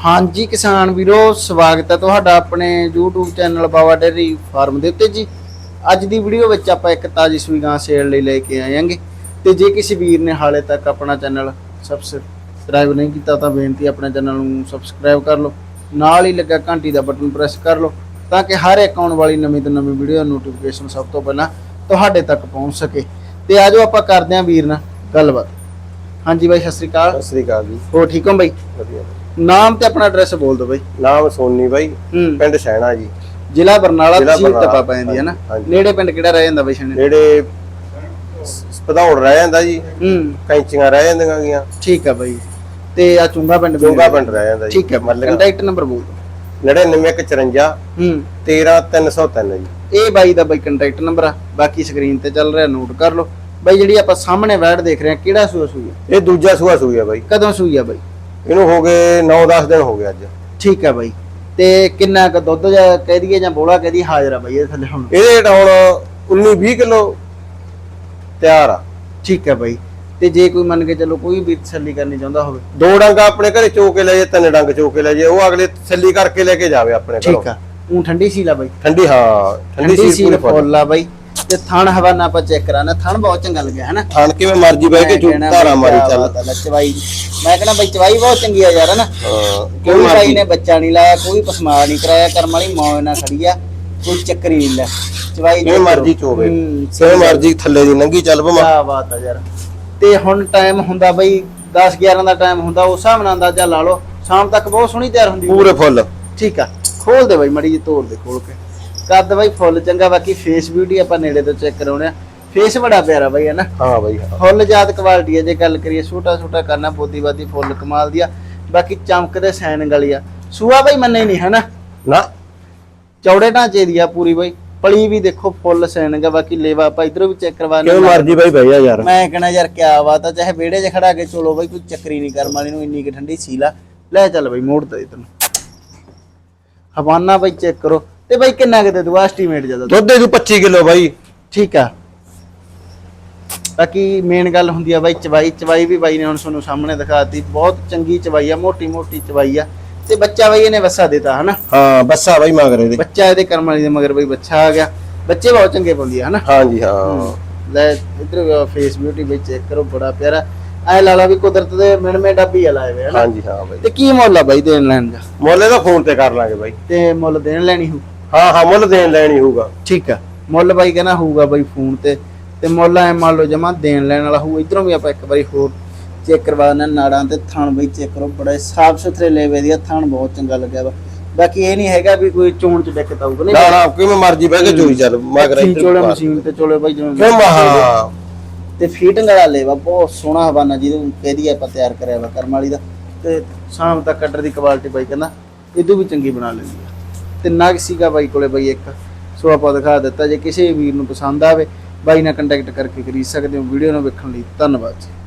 ਹਾਂਜੀ ਕਿਸਾਨ ਵੀਰੋ ਸਵਾਗਤ ਹੈ ਤੁਹਾਡਾ ਆਪਣੇ YouTube channel Bawa dairy farm ਦੇ ਉੱਤੇ ਜੀ। ਅੱਜ ਦੀ ਵੀਡੀਓ ਵਿੱਚ ਆਪਾਂ ਇੱਕ ਤਾਜੀ ਸੂਈ ਗਾਂ ਸੇਲ ਲਈ ਲੈ ਕੇ ਆਏਾਂਗੇ ਤੇ ਜੇ ਕਿਸੇ ਵੀਰ ਨੇ ਹਾਲੇ ਤੱਕ ਆਪਣਾ ਚੈਨਲ ਸਬਸਕ੍ਰਾਈਬ ਨਹੀਂ ਕੀਤਾ ਤਾਂ ਬੇਨਤੀ ਆਪਣੇ ਚੈਨਲ ਨੂੰ ਸਬਸਕ੍ਰਾਈਬ ਕਰ ਲਓ। ਨਾਲ ਹੀ ਲੱਗਾ ਘੰਟੀ ਦਾ ਬਟਨ ਪ੍ਰੈਸ ਕਰ ਲਓ ਤਾਂ ਕਿ ਹਰ ਇੱਕ ਆਉਣ ਵਾਲੀ ਨਵੀਂ ਤੋਂ ਨਵੀਂ ਵੀਡੀਓ ਨੋਟੀਫਿਕੇਸ਼ਨ ਸਭ ਤੋਂ ਪਹਿਲਾਂ ਤੁਹਾਡੇ ਤੱਕ ਪਹੁੰਚ ਸਕੇ। ਤੇ ਆਜੋ ਆਪਾਂ ਕਰਦੇ ਹਾਂ ਵੀਰ ਨਾਲ ਗੱਲਬਾਤ। ਹਾਂਜੀ ਬਾਈ ਸਤਿ ਸ੍ਰੀ ਅਕਾਲ। ਸਤਿ ਸ੍ਰੀ ਅਕਾਲ ਜੀ। ਹੋ ਠੀਕ ਹੋ ਬਾਈ? ਵਧੀਆ। ਨਾਮ ਤੇ ਆਪਣਾ ਐਡਰੈਸ ਬੋਲ ਦਿਓ ਬਾਈ। ਨਾਮ ਸੋਨੀ ਬਾਈ ਹੂੰ। ਪਿੰਡ ਸੈਣਾ ਜੀ। ਜ਼ਿਲ੍ਹਾ ਬਰਨਾਲਾ ਜ਼ਿਲ੍ਹਾ ਤਹਿਸੀਲ ਬਰਨਾਲਾ, ਟੱਪਾ ਪੈਂਦੀ ਹੈ ਨਾ? ਹਾਂਜੀ। ਨੇੜੇ ਪਿੰਡ ਕਿਹੜਾ ਰਹਿ ਜਾਂਦਾ ਬਾਈ ਸ਼ਨੇ ਨੇੜੇ ਪਧੌੜ ਰਹਿ ਜਾਂਦਾ ਜੀ। ਹੂੰ। ਕੈਂਚੀਆਂ ਰਹਿ ਜਾਂਦੀਆਂ ਗੀਆਂ। ਠੀਕ ਆ ਬਾਈ। ਤੇ ਆ ਚੁੰਗਾ ਪਿੰਡ ਵੀ ਚੁੰਗਾ ਪਿੰਡ ਰਹਿ ਜਾਂਦਾ ਜੀ। ਠੀਕ ਹੈ ਮੱਲਗਾ। ਕੰਟੈਕਟ ਨੰਬਰ ਬੋਲ ਦਿਓ। 9954 ਹੂੰ। 13303 ਜੀ। ਇਹ ਬਾਈ ਦਾ ਬਾਈ ਕੰਟੈਕਟ ਨੰਬਰ ਆ। ਬਾਕੀ ਸਕਰੀਨ ਤੇ ਚੱਲ ਰਿਹਾ ਨੋਟ ਕਰ ਲਓ। ਬਾਈ ਜਿਹੜੀ ਆਪਾਂ ਸਾਹਮਣੇ ਵੈਡ ਦੇਖ ਰਹੇ ਆ ਕਿਹੜਾ ਸੂਆ ਸੂਈ ਆ? ਇਹ ਦੂਜਾ ਸੂਆ ਸੂਈ ਆ ਬਾਈ। ਕਦੋਂ ਸੂਈ ਆ ਬਾਈ? ਇਹਨੂੰ ਹੋ ਗਏ 9-10 ਦਿਨ ਹੋ ਗਏ ਅੱਜ। ਠੀਕ ਆ ਬਾਈ। ਤੇ ਕਿੰਨਾ ਕ ਦੁੱਧ ਜਾਂ ਕਹਿ ਦਈਏ ਜਾਂ ਬੋਲਾ ਕਹਿ ਦਈਏ ਹਾਜ਼ਰ ਆ ਬਾਈ ਇਹ ਥੱਲੇ ਹੁਣ। ਇਹਦੇ ਹੇਠ ਹੁਣ 19-20 ਕਿਲੋ ਤਿਆਰ ਆ। ਠੀਕ ਆ ਬਾਈ। ਤੇ ਜੇ ਕੋਈ ਮੰਨ ਕੇ ਚੱਲੋ ਕੋਈ ਵੀ ਤਸੱਲੀ ਕਰਨੀ ਚਾਹੁੰਦਾ ਹੋਵੇ। ਦੋ ਡੰਗਾ ਆਪਣੇ ਘਰੇ ਚੋ ਕੇ ਲੈ ਜੇ ਤਿੰਨ ਡੰਗ ਚੋ ਕੇ ਲੈ ਜੇ ਉਹ ਅਗਲੇ ਥੱਲੀ ਕਰਕੇ ਲੈ ਕੇ ਜਾਵੇ ਆਪਣੇ ਘਰੋਂ। ਠੀਕ ਆ। ਉਹ ਠੰਡੀ ਸੀਲ ਆ ਬਾਈ। ਠੰਡੀ ਹਾਂ ਠੰਡੀ ਸੀ ਸੀਲ ਫੁੱਲ ਆ ਬਾਈ। ਤੇ ਥਣ ਹਵਾਨਾ ਆਪਾਂ ਚੈੱਕ ਕਰਾਣਾ ਥਣ ਬਹੁਤ ਚੰਗਾ ਲੱਗਿਆ ਹੈ ਨਾ ਥਣ ਕਿਵੇਂ ਮਰਜ਼ੀ ਬਹਿ ਕੇ ਕਹਿਣਾ ਧਾਰਾ ਮਾਰੀ ਚੱਲ। ਚਵਾਈ। ਮੈਂ ਕਹਿੰਦਾ ਬਈ ਚਵਾਈ ਬਹੁਤ ਚੰਗੀ ਆ ਯਾਰ ਹਨਾ? ਕੋਈ ਮਰਜ਼ੀ ਨੇ ਬੱਚਾ ਨਹੀਂ ਲਾਇਆ ਕੋਈ ਪਸਮਾ ਨਹੀਂ ਕਰਾਇਆ ਕਰਮ ਵਾਲੀ ਮੌਜ ਨਾਲ ਖੜੀ ਆ ਕੋਈ ਚੱਕਰ ਨਹੀਂ ਲੈ। ਚਵਾਈ ਕਿਵੇਂ ਮਰਜ਼ੀ ਚੋਵੇ। ਕਿਵੇਂ ਮਰਜ਼ੀ ਥੱਲੇ ਦੀ ਨੰਗੀ ਚੱਲ ਪਵਾਂ। ਕਿਆ ਬਾਤ ਆ ਯਾਰ। ਤੇ ਹੁਣ ਟਾਈਮ ਹੁੰਦਾ ਬਈ 10 11 ਦਾ ਟਾਈਮ ਹੁੰਦਾ ਉਸ ਹਿਸਾਬ ਨਾਲ ਅੰਦਾਜ਼ਾ ਲਾ ਲਓ। ਸ਼ਾਮ ਤੱਕ ਬਹੁਤ ਸੋਹਣੀ ਤਿਆਰ ਹੁੰਦੀ ਪੂਰੇ ਫੁੱਲ। ਠੀਕ ਆ। ਖੋਲ ਦੇ ਬਾਈ ਮੜੀ ਜੀ ਤੋੜ ਦੇ ਖੋਲ ਕੇ। ਕੱਦ ਬਾਈ ਫੁੱਲ ਚੰਗਾ ਬਾਕੀ ਫੇਸ ਬਿਊਟੀ ਆਪਾਂ ਨੇੜੇ ਤੋਂ ਚੈੱਕ ਕਰਾਉਣੇ ਆ। ਫੇਸ ਬੜਾ ਪਿਆਰਾ ਬਾਈ ਹੈ ਨਾ? ਹਾਂ ਬਾਈ ਹਾਂ। ਫੁੱਲ ਜਾਤ ਕੁਆਲਿਟੀ ਹੈ ਜੇ ਗੱਲ ਕਰੀਏ ਛੋਟਾ ਛੋਟਾ ਕਰਨਾ ਬੋਦੀ ਬਾਦੀ ਫੁੱਲ ਕਮਾਲ ਦੀ ਆ। ਬਾਕੀ ਚਮਕਦੇ ਸੈਨ ਗਲੀ ਆ। ਸੂਆ ਬਾਈ ਮੰਨੇ ਨਹੀਂ ਹਨਾ ਨਾ? ਚੌੜੇ ਢਾਂਚੇ ਦੀ ਆ ਪੂਰੀ ਬਾਈ। ਪਲੀ ਵੀ ਦੇਖੋ ਫੁੱਲ ਸੈਨ ਗਾ ਬਾਕੀ ਲੇਵਾ ਆਪਾਂ ਇਧਰੋਂ ਵੀ ਚੈੱਕ ਕਰਵਾਣੇ ਕਿਵੇਂ ਮਰਜ਼ੀ ਬਾਈ ਜਾ ਯਾਰ। ਮੈਂ ਕਹਣਾ ਯਾਰ ਕਿਆ ਬਾਤ ਆ ਚਾਹੇ ਵਿਹੜੇ 'ਚ ਖੜਾ ਕੇ ਚਲੋ ਬਾਈ ਕੋਈ ਚੱਕਰੀ ਨਹੀਂ ਕਰਮ ਵਾਲੀ ਨੂੰ ਇੰਨੀ ਕਿ ਠੰਡੀ ਸੀਲਾ ਲੈ ਚੱਲ ਬਾਈ ਮੋੜ ਦੇ ਤੈਨੂੰ। ਹਵਾਨਾ ਬਾਈ ਚੈੱਕ ਕਰੋ। ਤੇ ਬਾਈ ਕਿੰਨਾ ਕਿਤੇ ਤੂੰ ਐਸਟੀਮੇਟ ਜਦੋਂ ਦੁੱਧ ਦੇ ਦੂ 25 ਕਿਲੋ ਬਾਈ। ਠੀਕ ਆ। ਬਾਕੀ ਮੇਨ ਗੱਲ ਹੁੰਦੀ ਆ ਬਾਈ ਚਵਾਈ। ਚਵਾਈ ਵੀ ਬਾਈ ਨੇ ਹੁਣ ਤੁਹਾਨੂੰ ਸਾਹਮਣੇ ਦਿਖਾਤੀ। ਬਹੁਤ ਚੰਗੀ ਚਵਾਈ ਆ ਮੋਟੀ ਮੋਟੀ ਚਵਾਈ ਆ। ਤੇ ਬੱਚਾ ਬਾਈ ਇਹਨੇ ਵਸਾ ਦਿੱਤਾ ਹਨਾ? ਹਾਂ ਬੱਸਾ ਬਾਈ ਮਗਰ ਇਹਦੇ। ਬੱਚਾ ਇਹਦੇ ਕਰਮ ਵਾਲੀ ਦੇ ਮਗਰ ਬਾਈ ਬੱਚਾ ਆ ਗਿਆ। ਬੱਚੇ ਬਹੁਤ ਚੰਗੇ ਪਾਉਂਦੀ ਆ ਹਨਾ? ਹਾਂਜੀ ਹਾਂ। ਲੈ ਇਧਰ ਫੇਸ ਬਿਊਟੀ ਵਿੱਚ ਚੈੱਕ ਕਰੋ ਬੜਾ ਪਿਆਰਾ। ਐ ਲਾਲਾ ਵੀ ਕੁਦਰਤ ਦੇ ਮਿਣਮੇ ਡੱਬੀ ਆ ਲਾਏ ਹਨਾ? ਹਾਂਜੀ ਹਾਂ ਬਾਈ। ਤੇ ਕੀ ਮੁੱਲ ਆ ਬਾਈ ਦੇਣ ਲੈਣ ਦਾ? ਮੁੱਲ ਇਹਦਾ ਫੋਨ ਤੇ ਕਰ ਲਾਂਗੇ ਬਾਈ। ਤੇ ਮੁੱਲ ਦੇਣ ਲੈਣੀ ਹੋ ਹਾਂ ਹਾਂ ਮੁੱਲ ਦੇਣ ਲੈਣੀ ਹੋਊਗਾ। ਠੀਕ ਆ। ਮੁੱਲ ਬਾਈ ਕਹਿੰਦਾ ਹੋਊਗਾ ਬਾਈ ਫੋਨ ਤੇ। ਤੇ ਮੁੱਲ ਐ ਮੰਨ ਲਓ ਜਮਾ ਦੇਣ ਲੈਣ ਵਾਲਾ ਹੋਊ। ਇਧਰੋਂ ਵੀ ਆਪਾਂ ਇੱਕ ਵਾਰੀ ਹੋਰ ਚੈੱਕ ਕਰਵਾ ਦਿੰਦੇ ਨਾੜਾਂ ਤੇ ਥਣ ਬਈ ਚੈੱਕ ਕਰੋ। ਬੜੇ ਸਾਫ਼ ਸੁਥਰੇ ਲੈਵੇ ਦੀ ਥਣ ਬਹੁਤ ਚੰਗਾ ਲੱਗਿਆ ਵਾ। ਬਾਕੀ ਇਹ ਨਹੀਂ ਹੈਗਾ ਵੀ ਕੋਈ ਚੋਣ ਚ ਦਿੱਕਤ ਆਊਗਾ ਨਹੀਂ? ਨਾ ਨਾ ਕਿਵੇਂ ਮਰਜ਼ੀ ਬਹਿ ਕੇ ਚੋਈ ਚੱਲ। ਮਗਰ ਇੱਧਰ ਚੋਲੇ। ਮਸ਼ੀਨ ਤੇ ਚੋਲੇ ਬਾਈ ਜਿਵੇਂ ਕਿਉਂ? ਮਹਾ ਤੇ ਫੀਟਿੰਗ ਵਾਲਾ ਲੇਵਾ ਬਹੁਤ ਸੋਹਣਾ ਹਵਾਨਾ ਜਿਹਨੂੰ ਕਹਦੀ ਆਪਾਂ ਤਿਆਰ ਕਰਿਆ ਵਾ ਕਰਮ ਵਾਲੀ ਦਾ। ਤੇ ਸ਼ਾਮ ਤੱਕ ਕੱਟਰ ਦੀ ਕੁਆਲਿਟੀ ਬਾਈ ਕਹਿੰਦਾ ਇਦੋਂ ਵੀ ਚੰਗੀ ਬਣਾ ਲੈਂਦੀ ਤਿੰਨਾ ਤੇ ਸੀਗਾ ਬਾਈ ਕੋਲੇ ਬਾਈ ਇੱਕ। ਸੋ ਆਪਾਂ ਦਿਖਾ ਦਿੱਤਾ ਜੇ ਕਿਸੇ ਵੀਰ ਨੂੰ ਪਸੰਦ ਆਵੇ, ਬਾਈ ਨਾਲ ਕੰਟੈਕਟ ਕਰਕੇ ਖਰੀਦ ਸਕਦੇ ਹੋ। ਵੀਡੀਓ ਨੂੰ ਵੇਖਣ ਲਈ ਧੰਨਵਾਦ ਜੀ।